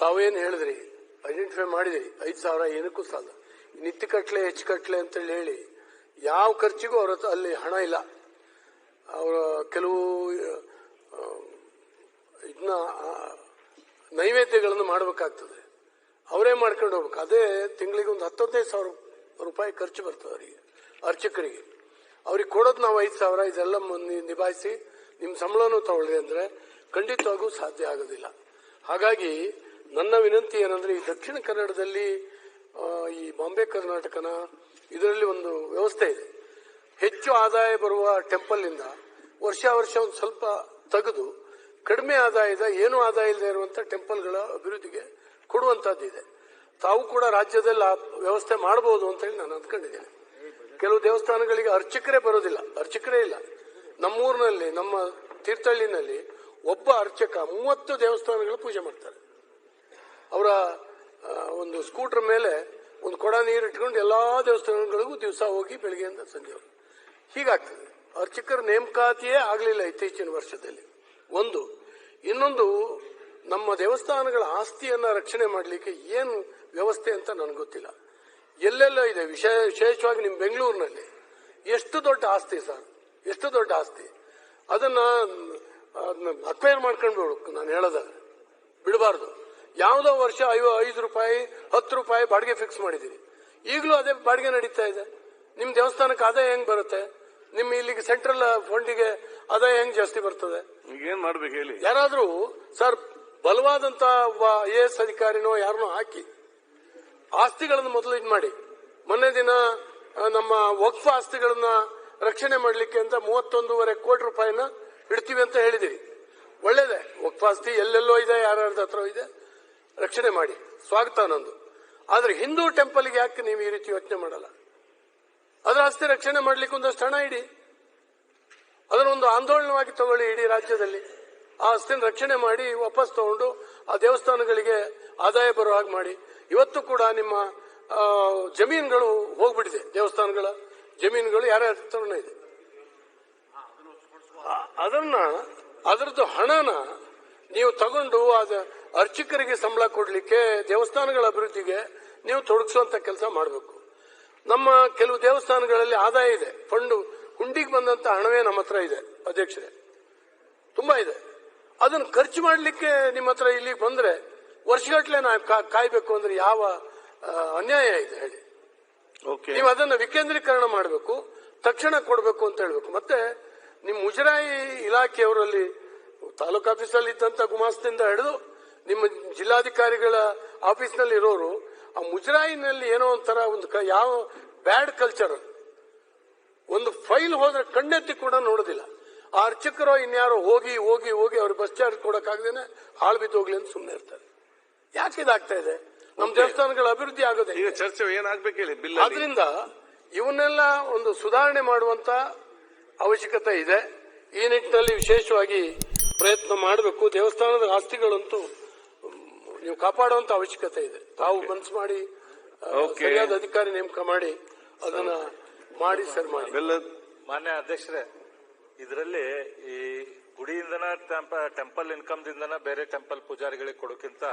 ತಾವೇನು ಹೇಳಿದ್ರಿ? ಐಡೆಂಟಿಫೈ ಮಾಡಿದ್ರಿ. ಐದು ಸಾವಿರ ಏನಕ್ಕೂ ಸಾಲ. ನಿತ್ಯ ಕಟ್ಲೆ, ಹೆಚ್ಚು ಕಟ್ಲೆ ಅಂತೇಳಿ ಹೇಳಿ, ಯಾವ ಖರ್ಚಿಗೂ ಅವ್ರ ಅಲ್ಲಿ ಹಣ ಇಲ್ಲ. ಅವರ ಕೆಲವು ಇದನ್ನ ನೈವೇದ್ಯಗಳನ್ನು ಮಾಡಬೇಕಾಗ್ತದೆ. ಅವರೇ ಮಾಡ್ಕೊಂಡು ಹೋಗ್ಬೇಕು. ಅದೇ ತಿಂಗಳಿಗೆ ಒಂದು ಹತ್ತೊಂದೈದು ಸಾವಿರ ರೂಪಾಯಿ ಖರ್ಚು ಬರ್ತದೆ ಅವರಿಗೆ, ಅರ್ಚಕರಿಗೆ. ಅವ್ರಿಗೆ ಕೊಡೋದು ನಾವು ಐದು ಸಾವಿರ, ಇದೆಲ್ಲ ನಿಭಾಯಿಸಿ ನಿಮ್ಮ ಸಂಬಳನೂ ತಗೊಳ್ಳಿ ಅಂದ್ರೆ ಖಂಡಿತವಾಗೂ ಸಾಧ್ಯ ಆಗೋದಿಲ್ಲ. ಹಾಗಾಗಿ ನನ್ನ ವಿನಂತಿ ಏನಂದ್ರೆ ಈ ದಕ್ಷಿಣ ಕನ್ನಡದಲ್ಲಿ ಈ ಬಾಂಬೆ ಕರ್ನಾಟಕನ ಇದರಲ್ಲಿ ಒಂದು ವ್ಯವಸ್ಥೆ ಇದೆ. ಹೆಚ್ಚು ಆದಾಯ ಬರುವ ಟೆಂಪಲ್ ಇಂದ ವರ್ಷ ವರ್ಷ ಒಂದು ಸ್ವಲ್ಪ ತೆಗೆದು, ಕಡಿಮೆ ಆದಾಯದ ಏನು ಆದಾಯ ಇಲ್ಲದೆ ಇರುವಂತ ಟೆಂಪಲ್ಗಳ ಅಭಿವೃದ್ಧಿಗೆ ಕೊಡುವಂತದ್ದಿದೆ ತಾವು ಕೂಡ ರಾಜ್ಯದಲ್ಲಿ ಆ ವ್ಯವಸ್ಥೆ ಮಾಡಬಹುದು ಅಂತ ಹೇಳಿ ನಾನು ಅಂದ್ಕೊಂಡಿದ್ದೇನೆ. ಕೆಲವು ದೇವಸ್ಥಾನಗಳಿಗೆ ಅರ್ಚಕರೇ ಬರೋದಿಲ್ಲ, ಅರ್ಚಕರೇ ಇಲ್ಲ. ನಮ್ಮೂರಿನಲ್ಲಿ, ನಮ್ಮ ತೀರ್ಥಹಳ್ಳಿನಲ್ಲಿ ಒಬ್ಬ ಅರ್ಚಕ ಮೂವತ್ತು ದೇವಸ್ಥಾನಗಳ ಪೂಜೆ ಮಾಡ್ತಾರೆ. ಅವರ ಒಂದು ಸ್ಕೂಟರ್ ಮೇಲೆ ಒಂದು ಕೊಡ ನೀರು ಇಟ್ಕೊಂಡು ಎಲ್ಲಾ ದೇವಸ್ಥಾನಗಳಿಗೂ ದಿವಸ ಹೋಗಿ ಬೆಳಿಗ್ಗೆಯಿಂದ ಸಂಜೆ ಹೀಗಾಗ್ತದೆ. ಅರ್ಚಕರ ನೇಮಕಾತಿಯೇ ಆಗಲಿಲ್ಲ ಇತ್ತೀಚಿನ ವರ್ಷದಲ್ಲಿ. ಒಂದು, ಇನ್ನೊಂದು ನಮ್ಮ ದೇವಸ್ಥಾನಗಳ ಆಸ್ತಿಯನ್ನ ರಕ್ಷಣೆ ಮಾಡಲಿಕ್ಕೆ ಏನು ವ್ಯವಸ್ಥೆ ಅಂತ ನನಗೆ ಗೊತ್ತಿಲ್ಲ. ಎಲ್ಲೆಲ್ಲ ಇದೆ. ವಿಶೇಷ ವಿಶೇಷವಾಗಿ ನಿಮ್ಮ ಬೆಂಗಳೂರಿನಲ್ಲಿ. ಎಷ್ಟು ದೊಡ್ಡ ಆಸ್ತಿ ಸರ್? ಎಷ್ಟು ದೊಡ್ಡ ಆಸ್ತಿ? ಅದನ್ನ ಅಕ್ವೈರ್ ಮಾಡ್ಕೊಂಡು ನಾನು ಹೇಳೋದಾದ್ರೆ. ಬಿಡಬಾರ್ದು. ಯಾವುದೋ ವರ್ಷ ಐವ ಐದು ರೂಪಾಯಿ ಹತ್ತು ರೂಪಾಯಿ ಬಾಡಿಗೆ ಫಿಕ್ಸ್ ಮಾಡಿದ್ದೀರಿ ಈಗಲೂ ಅದೇ ಬಾಡಿಗೆ ನಡೀತಾ ಇದೆ. ನಿಮ್ಮ ದೇವಸ್ಥಾನಕ್ಕೆ ಆದಾಯ ಹೆಂಗ್ ಬರುತ್ತೆ? ನಿಮ್ಮ ಇಲ್ಲಿಗೆ ಸೆಂಟ್ರಲ್ ಫಂಡಿಗೆ ಆದಾಯ ಹೆಂಗ್ ಜಾಸ್ತಿ ಬರ್ತದೆ? ಏನ್ ಮಾಡ್ಬೇಕು ಹೇಳಿ? ಯಾರಾದ್ರೂ ಸರ್ ಬಲವಾದಂತ ಒಬ್ಬ ಐ ಎ ಎಸ್ ಅಧಿಕಾರಿನೋ ಯಾರನ್ನೋ ಹಾಕಿ ಆಸ್ತಿಗಳನ್ನು ಮೊದಲು ಇದು ಮಾಡಿ. ಮೊನ್ನೆ ದಿನ ನಮ್ಮ ವಕ್ಫ್ ಆಸ್ತಿಗಳನ್ನ ರಕ್ಷಣೆ ಮಾಡಲಿಕ್ಕೆ ಅಂತ ಮೂವತ್ತೊಂದೂವರೆ ಕೋಟಿ ರೂಪಾಯಿನ ಇಡ್ತೀವಿ ಅಂತ ಹೇಳಿದಿರಿ ಒಳ್ಳೇದೇ ವಕ್ಫ್ ಆಸ್ತಿ ಎಲ್ಲೆಲ್ಲೋ ಇದೆ ಯಾರ್ಯಾರ್ದ ಹತ್ರ ಇದೆ. ರಕ್ಷಣೆ ಮಾಡಿ. ಸ್ವಾಗತ ನಂದು. ಆದ್ರೆ ಹಿಂದೂ ಟೆಂಪಲ್ಗೆ ಯಾಕೆ ನೀವು ಈ ರೀತಿ ಯೋಚನೆ ಮಾಡಲ್ಲ? ಅದರ ಆಸ್ತಿ ರಕ್ಷಣೆ ಮಾಡ್ಲಿಕ್ಕೆ ಒಂದಷ್ಟು ಹಣ ಇಡಿ. ಅದನ್ನೊಂದು ಆಂದೋಲನವಾಗಿ ತಗೊಳ್ಳಿ ಇಡೀ ರಾಜ್ಯದಲ್ಲಿ. ಆ ಆಸ್ತಿನ ರಕ್ಷಣೆ ಮಾಡಿ ವಾಪಸ್ ತಗೊಂಡು ಆ ದೇವಸ್ಥಾನಗಳಿಗೆ ಆದಾಯ ಬರೋ ಹಾಗೆ ಮಾಡಿ. ಇವತ್ತು ಕೂಡ ನಿಮ್ಮ ಜಮೀನುಗಳು ಹೋಗ್ಬಿಟ್ಟಿದೆ, ದೇವಸ್ಥಾನಗಳ ಜಮೀನುಗಳು ಯಾರ್ಯಾರ ಹತ್ರನೇ ಇದೆ. ಅದನ್ನ, ಅದರದ್ದು ಹಣನ ನೀವು ತಗೊಂಡು ಅದ ಅರ್ಚಕರಿಗೆ ಸಂಬಳ ಕೊಡಲಿಕ್ಕೆ ದೇವಸ್ಥಾನಗಳ ಅಭಿವೃದ್ಧಿಗೆ ನೀವು ತೊಡಗಿಸುವಂತ ಕೆಲಸ ಮಾಡಬೇಕು. ನಮ್ಮ ಕೆಲವು ದೇವಸ್ಥಾನಗಳಲ್ಲಿ ಆದಾಯ ಇದೆ. ಫಂಡು ಹುಂಡಿಗೆ ಬಂದಂತ ಹಣವೇ ನಮ್ಮ ಹತ್ರ ಇದೆ ಅಧ್ಯಕ್ಷರೇ. ತುಂಬಾ ಇದೆ. ಅದನ್ನು ಖರ್ಚು ಮಾಡಲಿಕ್ಕೆ ನಿಮ್ಮ ಹತ್ರ ಇಲ್ಲಿಗೆ ಬಂದ್ರೆ ವರ್ಷಗಟ್ಟಲೆ ನಾವು ಕಾಯ್ಬೇಕು ಅಂದ್ರೆ ಯಾವ ಅನ್ಯಾಯ ಇದೆ ಹೇಳಿ. ಓಕೆ ನೀವು ಅದನ್ನ ವಿಕೇಂದ್ರೀಕರಣ ಮಾಡಬೇಕು ತಕ್ಷಣ ಕೊಡಬೇಕು ಅಂತ ಹೇಳ್ಬೇಕು. ಮತ್ತೆ ನಿಮ್ಮ ಮುಜರಾಯಿ ಇಲಾಖೆಯವರಲ್ಲಿ ತಾಲೂಕು ಆಫೀಸಲ್ಲಿ ಇದ್ದಂತ ಗುಮಾಸ್ತದಿಂದ ಹಿಡಿದು ನಿಮ್ಮ ಜಿಲ್ಲಾಧಿಕಾರಿಗಳ ಆಫೀಸ್ನಲ್ಲಿ ಇರೋರು ಆ ಮುಜರಾಯಿನಲ್ಲಿ ಏನೋ ಒಂಥರ ಒಂದು ಯಾವ ಬ್ಯಾಡ್ ಕಲ್ಚರ್. ಒಂದು ಫೈಲ್ ಹೋದ್ರೆ ಕಣ್ಣೆತ್ತಿ ಕೂಡ ನೋಡೋದಿಲ್ಲ. ಆ ಅರ್ಚಕರು ಇನ್ಯಾರೋ ಹೋಗಿ ಹೋಗಿ ಹೋಗಿ ಅವ್ರ ಬಸ್ ಚಾರ್ಜ್ ಕೊಡಕ್ಕಾಗ್ದೇನೆ ಹಾಳು ಬಿದ್ದು ಹೋಗ್ಲಿ ಅಂತ ಸುಮ್ಮನೆ ಇರ್ತಾರೆ. ಯಾಕೆ ಇದಾಗ್ತಾ ಇದೆ? ನಮ್ಮ ದೇವಸ್ಥಾನಗಳ ಅಭಿವೃದ್ಧಿ ಆಗೋದೇ. ಈಗ ಚರ್ಚೆ ಏನಾಗ್ಬೇಕು ಹೇಳಿ ಬಿಲ್ ಆದ್ರಿಂದ ಇವನ್ನೆಲ್ಲ ಒಂದು ಸುಧಾರಣೆ ಮಾಡುವಂತ ಅವಶ್ಯಕತೆ ಇದೆ. ಈ ನಿಟ್ಟಿನಲ್ಲಿ ವಿಶೇಷವಾಗಿ ಪ್ರಯತ್ನ ಮಾಡಬೇಕು. ದೇವಸ್ಥಾನದ ಆಸ್ತಿಗಳಂತೂ ನೀವು ಕಾಪಾಡುವಂತ ಅವಶ್ಯಕತೆ ಇದೆ. ತಾವು ಮನಸ್ಸು ಮಾಡಿ ಸರಿಯಾದ ಅಧಿಕಾರಿ ನೇಮಕ ಮಾಡಿ ಅದನ್ನ ಮಾಡಿ ಸರ್ ಮಾಡಿ. ಮಾನ್ಯ ಅಧ್ಯಕ್ಷರೇ ಇದರಲ್ಲಿ ಈ ಗುಡಿಯಿಂದನ ಟೆಂಪಲ್ ಇನ್ಕಮ್ ದಿಂದನ ಬೇರೆ ಟೆಂಪಲ್ ಪೂಜಾರಿಗಳಿಗೆ ಕೊಡೋಕ್ಕಿಂತ